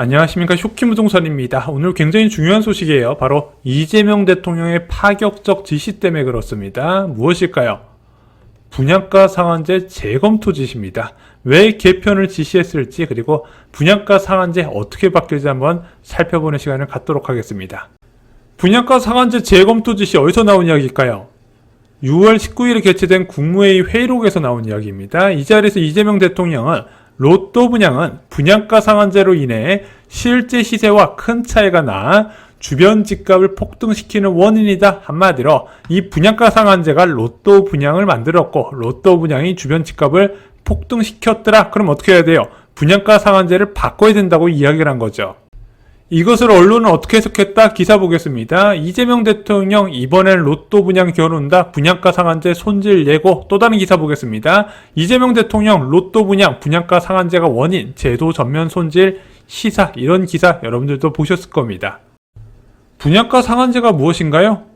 안녕하십니까 쇼키무동선입니다. 오늘 굉장히 중요한 소식이에요. 바로 이재명 대통령의 파격적 지시 때문에 그렇습니다. 무엇일까요? 분양가 상한제 재검토 지시입니다. 왜 개편을 지시했을지 그리고 분양가 상한제 어떻게 바뀔지 한번 살펴보는 시간을 갖도록 하겠습니다. 분양가 상한제 재검토 지시 어디서 나온 이야기일까요? 6월 19일에 개최된 국무회의 회의록에서 나온 이야기입니다. 이 자리에서 이재명 대통령은 로또 분양은 분양가 상한제로 인해 실제 시세와 큰 차이가 나 주변 집값을 폭등시키는 원인이다. 한마디로 이 분양가 상한제가 로또 분양을 만들었고 로또 분양이 주변 집값을 폭등시켰더라. 그럼 어떻게 해야 돼요? 분양가 상한제를 바꿔야 된다고 이야기를 한 거죠. 이것을 언론은 어떻게 해석했다? 기사 보겠습니다. 이재명 대통령 이번엔 로또 분양 겨룬다. 분양가 상한제 손질 예고. 또 다른 기사 보겠습니다. 이재명 대통령 로또 분양 분양가 상한제가 원인 제도 전면 손질 시사 이런 기사 여러분들도 보셨을 겁니다. 분양가 상한제가 무엇인가요?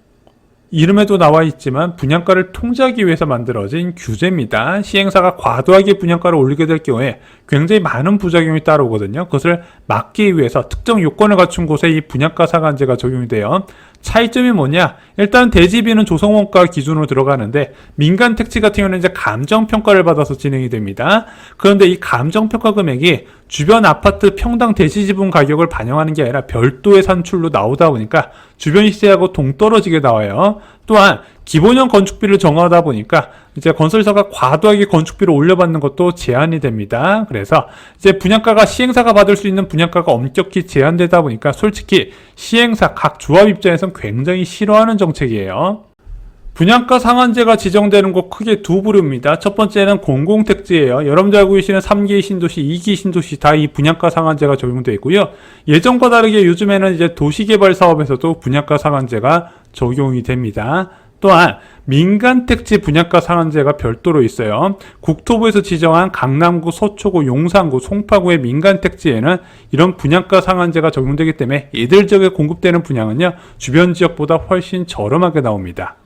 이름에도 나와 있지만 분양가를 통제하기 위해서 만들어진 규제입니다. 시행사가 과도하게 분양가를 올리게 될 경우에 굉장히 많은 부작용이 따라오거든요. 그것을 막기 위해서 특정 요건을 갖춘 곳에 이 분양가 상한제가 적용이 돼요. 차이점이 뭐냐? 일단 대지비는 조성원가 기준으로 들어가는데 민간 택지 같은 경우는 이제 감정 평가를 받아서 진행이 됩니다. 그런데 이 감정 평가 금액이 주변 아파트 평당 대지 지분 가격을 반영하는 게 아니라 별도의 산출로 나오다 보니까 주변 시세하고 동떨어지게 나와요. 또한 기본형 건축비를 정하다 보니까 이제 건설사가 과도하게 건축비를 올려받는 것도 제한이 됩니다. 그래서 이제 분양가가 시행사가 받을 수 있는 분양가가 엄격히 제한되다 보니까 솔직히 시행사 각 조합 입장에선 굉장히 싫어하는 정책이에요. 분양가 상한제가 지정되는 곳 크게 두 부류입니다. 첫 번째는 공공택지예요. 여러분들 알고 계시는 3기 신도시, 2기 신도시 다 이 분양가 상한제가 적용되어 있고요. 예전과 다르게 요즘에는 이제 도시개발 사업에서도 분양가 상한제가 적용이 됩니다. 또한 민간 택지 분양가 상한제가 별도로 있어요. 국토부에서 지정한 강남구, 서초구, 용산구, 송파구의 민간 택지에는 이런 분양가 상한제가 적용되기 때문에 이들 지역에 공급되는 분양은요 주변 지역보다 훨씬 저렴하게 나옵니다.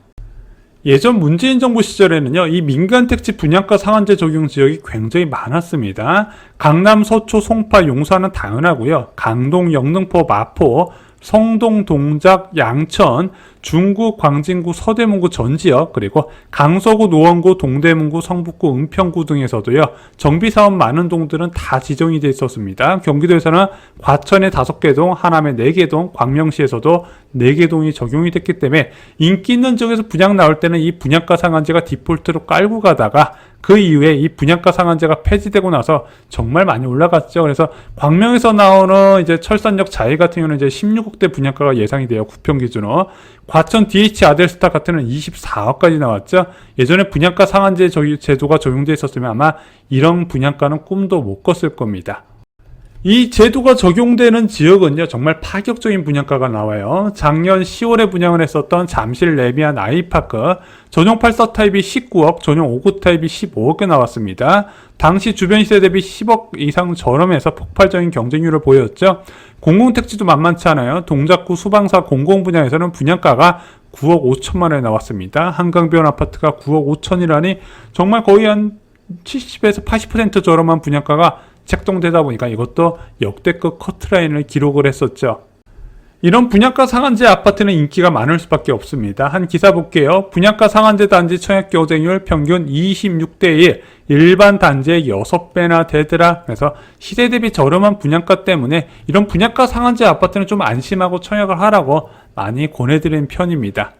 예전 문재인 정부 시절에는요, 이 민간 택지 분양가 상한제 적용 지역이 굉장히 많았습니다. 강남, 서초, 송파, 용산은 당연하고요. 강동, 영등포, 마포, 성동, 동작, 양천, 중구, 광진구, 서대문구 전 지역, 그리고 강서구, 노원구, 동대문구, 성북구, 은평구 등에서도요, 정비사업 많은 동들은 다 지정이 돼 있었습니다. 경기도에서는 과천에 5개 동, 하남에 4개 동, 광명시에서도 4개 동이 적용이 됐기 때문에 인기 있는 지역에서 분양 나올 때는 이 분양가 상한제가 디폴트로 깔고 가다가 그 이후에 이 분양가 상한제가 폐지되고 나서 정말 많이 올라갔죠. 그래서 광명에서 나오는 이제 철산역 자해 같은 경우는 이제 16억대 분양가가 예상이 돼요. 구평 기준으로. 과천 DH 아델스타 같은 경우는 24억까지 나왔죠. 예전에 분양가 상한제 제도가 적용돼 있었으면 아마 이런 분양가는 꿈도 못 꿨을 겁니다. 이 제도가 적용되는 지역은요, 정말 파격적인 분양가가 나와요. 작년 10월에 분양을 했었던 잠실 레미안 아이파크, 전용 8사 타입이 19억, 전용 5구 타입이 15억에 나왔습니다. 당시 주변 시세 대비 10억 이상 저렴해서 폭발적인 경쟁률을 보였죠. 공공택지도 만만치 않아요. 동작구 수방사 공공 분야에서는 분양가가 9억 5천만 원에 나왔습니다. 한강변 아파트가 9억 5천이라니 정말 거의 한 70에서 80% 저렴한 분양가가 책동되다 보니까 이것도 역대급 커트라인을 기록을 했었죠. 이런 분양가 상한제 아파트는 인기가 많을 수밖에 없습니다. 한 기사 볼게요. 분양가 상한제 단지 청약 경쟁률 평균 26대 1, 일반 단지의 6배나 되더라. 그래서 시세 대비 저렴한 분양가 때문에 이런 분양가 상한제 아파트는 좀 안심하고 청약을 하라고 많이 권해드리는 편입니다.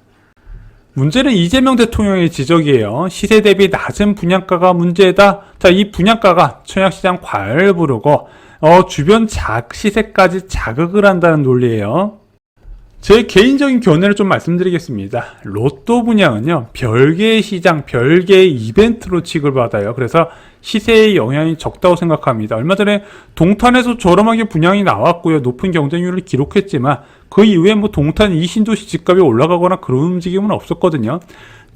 문제는 이재명 대통령의 지적이에요. 시세 대비 낮은 분양가가 문제다. 자, 이 분양가가 청약시장 과열 부르고 어, 주변 작 시세까지 자극을 한다는 논리예요. 제 개인적인 견해를 좀 말씀드리겠습니다. 로또 분양은요, 별개의 시장, 별개의 이벤트로 취급받아요. 그래서 시세의 영향이 적다고 생각합니다. 얼마 전에 동탄에서 저렴하게 분양이 나왔고요. 높은 경쟁률을 기록했지만 그 이후에 뭐 동탄 이신도시 집값이 올라가거나 그런 움직임은 없었거든요.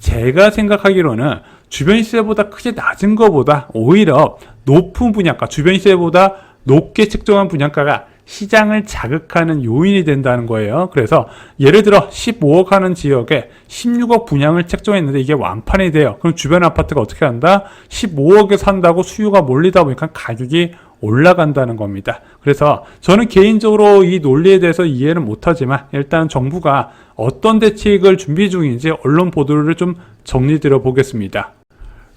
제가 생각하기로는 주변 시세보다 크게 낮은 것보다 오히려 높은 분양가, 주변 시세보다 높게 책정한 분양가가 시장을 자극하는 요인이 된다는 거예요. 그래서 예를 들어 15억 하는 지역에 16억 분양을 책정했는데 이게 완판이 돼요. 그럼 주변 아파트가 어떻게 한다? 15억에 산다고 수요가 몰리다 보니까 가격이 올라간다는 겁니다. 그래서 저는 개인적으로 이 논리에 대해서 이해는 못하지만 일단 정부가 어떤 대책을 준비 중인지 언론 보도를 좀 정리드려 보겠습니다.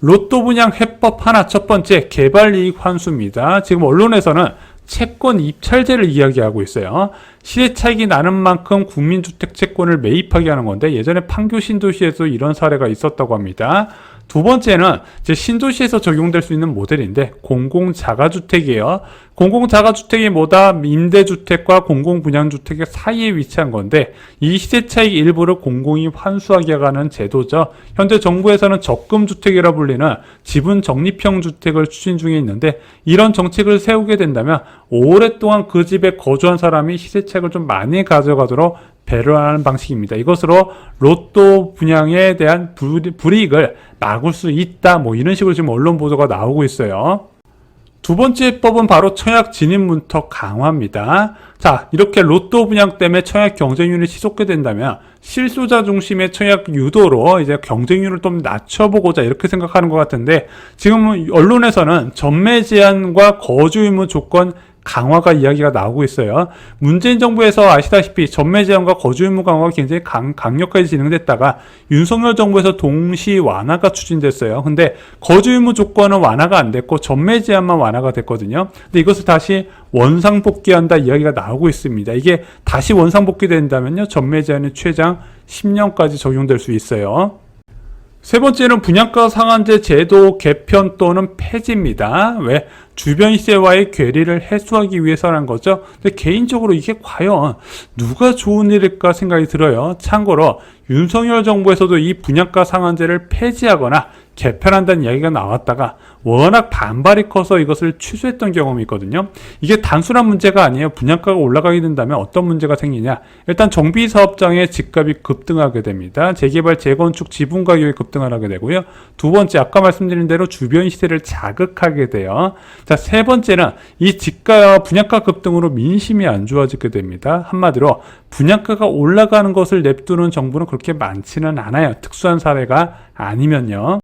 로또 분양 해법 하나 첫 번째 개발 이익 환수입니다. 지금 언론에서는 채권 입찰제를 이야기하고 있어요. 시대 차익이 나는 만큼 국민주택 채권을 매입하게 하는 건데 예전에 판교 신도시에서 이런 사례가 있었다고 합니다. 두 번째는 이제 신도시에서 적용될 수 있는 모델인데 공공자가주택이에요. 공공자가주택이 뭐다? 임대주택과 공공분양주택의 사이에 위치한 건데 이 시세차익 일부를 공공이 환수하게 하는 제도죠. 현재 정부에서는 적금주택이라 불리는 지분 적립형 주택을 추진 중에 있는데 이런 정책을 세우게 된다면 오랫동안 그 집에 거주한 사람이 시세차익 을 좀 많이 가져가도록 배려하는 방식입니다. 이것으로 로또 분양에 대한 불- 불이익을 막을 수 있다. 뭐 이런 식으로 지금 언론 보도가 나오고 있어요. 두 번째 법은 바로 청약 진입 문턱 강화입니다. 자, 이렇게 로또 분양 때문에 청약 경쟁률이 치솟게 된다면 실소자 중심의 청약 유도로 이제 경쟁률을 좀 낮춰보고자 이렇게 생각하는 것 같은데 지금 언론에서는 전매 제한과 거주 의무 조건 강화가 이야기가 나오고 있어요. 문재인 정부에서 아시다시피 전매 제한과 거주 의무 강화가 굉장히 강, 강력하게 진행됐다가 윤석열 정부에서 동시 완화가 추진됐어요. 근데 거주 의무 조건은 완화가 안 됐고 전매 제한만 완화가 됐거든요. 근데 이것을 다시 원상 복귀한다 이야기가 나오고 있습니다. 이게 다시 원상복귀 된다면요. 전매 제한이 최장 10년까지 적용될 수 있어요. 세 번째는 분양가 상한제 제도 개편 또는 폐지입니다. 왜? 주변 시세와의 괴리를 해소하기 위해서라는 거죠. 근데 개인적으로 이게 과연 누가 좋은 일일까 생각이 들어요. 참고로 윤석열 정부에서도 이 분양가 상한제를 폐지하거나 개편한다는 이야기가 나왔다가 워낙 반발이 커서 이것을 취소했던 경험이 있거든요. 이게 단순한 문제가 아니에요. 분양가가 올라가게 된다면 어떤 문제가 생기냐? 일단 정비 사업장의 집값이 급등하게 됩니다. 재개발, 재건축 지분 가격이 급등하게 되고요. 두 번째 아까 말씀드린 대로 주변 시세를 자극하게 돼요. 자, 세 번째는 이 집가 분양가 급등으로 민심이 안 좋아지게 됩니다. 한마디로 분양가가 올라가는 것을 냅두는 정부는 그렇게 많지는 않아요. 특수한 사례가 아니면요.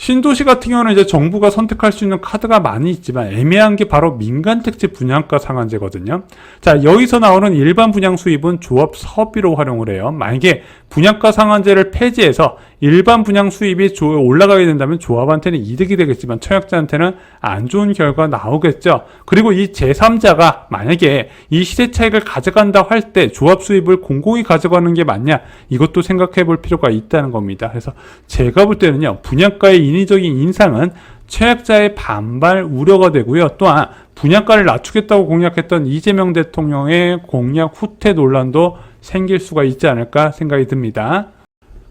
신도시 같은 경우는 이제 정부가 선택할 수 있는 카드가 많이 있지만 애매한 게 바로 민간 택지 분양가 상한제거든요. 자, 여기서 나오는 일반 분양 수입은 조합 사업비로 활용을 해요. 만약에 분양가 상한제를 폐지해서 일반 분양 수입이 조- 올라가게 된다면 조합한테는 이득이 되겠지만 청약자한테는 안 좋은 결과 나오겠죠. 그리고 이 제3자가 만약에 이 시세 차익을 가져간다 할 때 조합 수입을 공공이 가져가는 게 맞냐 이것도 생각해 볼 필요가 있다는 겁니다. 그래서 제가 볼 때는요 분양가의 인위적인 인상은 최악자의 반발 우려가 되고요. 또한 분양가를 낮추겠다고 공약했던 이재명 대통령의 공약 후퇴 논란도 생길 수가 있지 않을까 생각이 듭니다.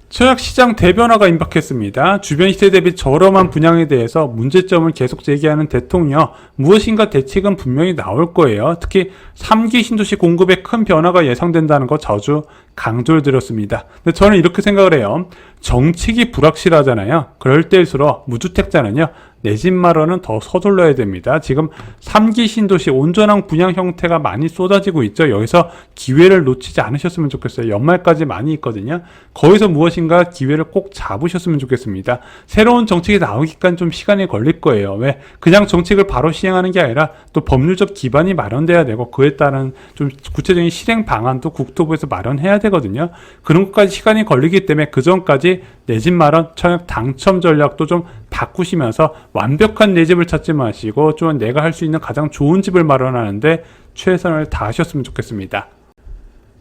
청약 시장 대변화가 임박했습니다. 주변 시세 대비 저렴한 분양에 대해서 문제점을 계속 제기하는 대통령 무엇인가 대책은 분명히 나올 거예요. 특히 3기 신도시 공급에 큰 변화가 예상된다는 거 자주 강조를 드렸습니다. 근데 저는 이렇게 생각을 해요. 정책이 불확실하잖아요. 그럴 때일수록 무주택자는요. 내 집 마련은 더 서둘러야 됩니다. 지금 3기 신도시 온전한 분양 형태가 많이 쏟아지고 있죠. 여기서 기회를 놓치지 않으셨으면 좋겠어요. 연말까지 많이 있거든요. 거기서 무엇인가 기회를 꼭 잡으셨으면 좋겠습니다. 새로운 정책이 나오기까지 좀 시간이 걸릴 거예요. 왜? 그냥 정책을 바로 시행하는 게 아니라 또 법률적 기반이 마련돼야 되고 그에 따른 좀 구체적인 실행 방안도 국토부에서 마련해야 되 거든요. 그런 것까지 시간이 걸리기 때문에 그 전까지 내 집 마련 청약 당첨 전략도 좀 바꾸시면서 완벽한 내 집을 찾지 마시고 좀 내가 할 수 있는 가장 좋은 집을 마련하는데 최선을 다하셨으면 좋겠습니다.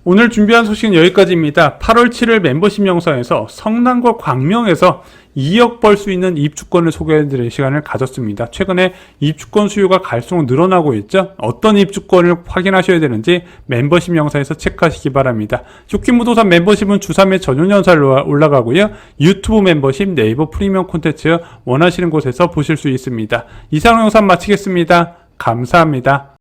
오늘 준비한 소식은 여기까지입니다. 8월 7일 멤버십 영상에서 성남과 광명에서 2억 벌 수 있는 입주권을 소개해드릴 시간을 가졌습니다. 최근에 입주권 수요가 갈수록 늘어나고 있죠. 어떤 입주권을 확인하셔야 되는지 멤버십 영상에서 체크하시기 바랍니다. 쇼킹부동산 멤버십은 주 3회 전용 연사로 올라가고요. 유튜브 멤버십, 네이버 프리미엄 콘텐츠 원하시는 곳에서 보실 수 있습니다. 이상 영상 마치겠습니다. 감사합니다.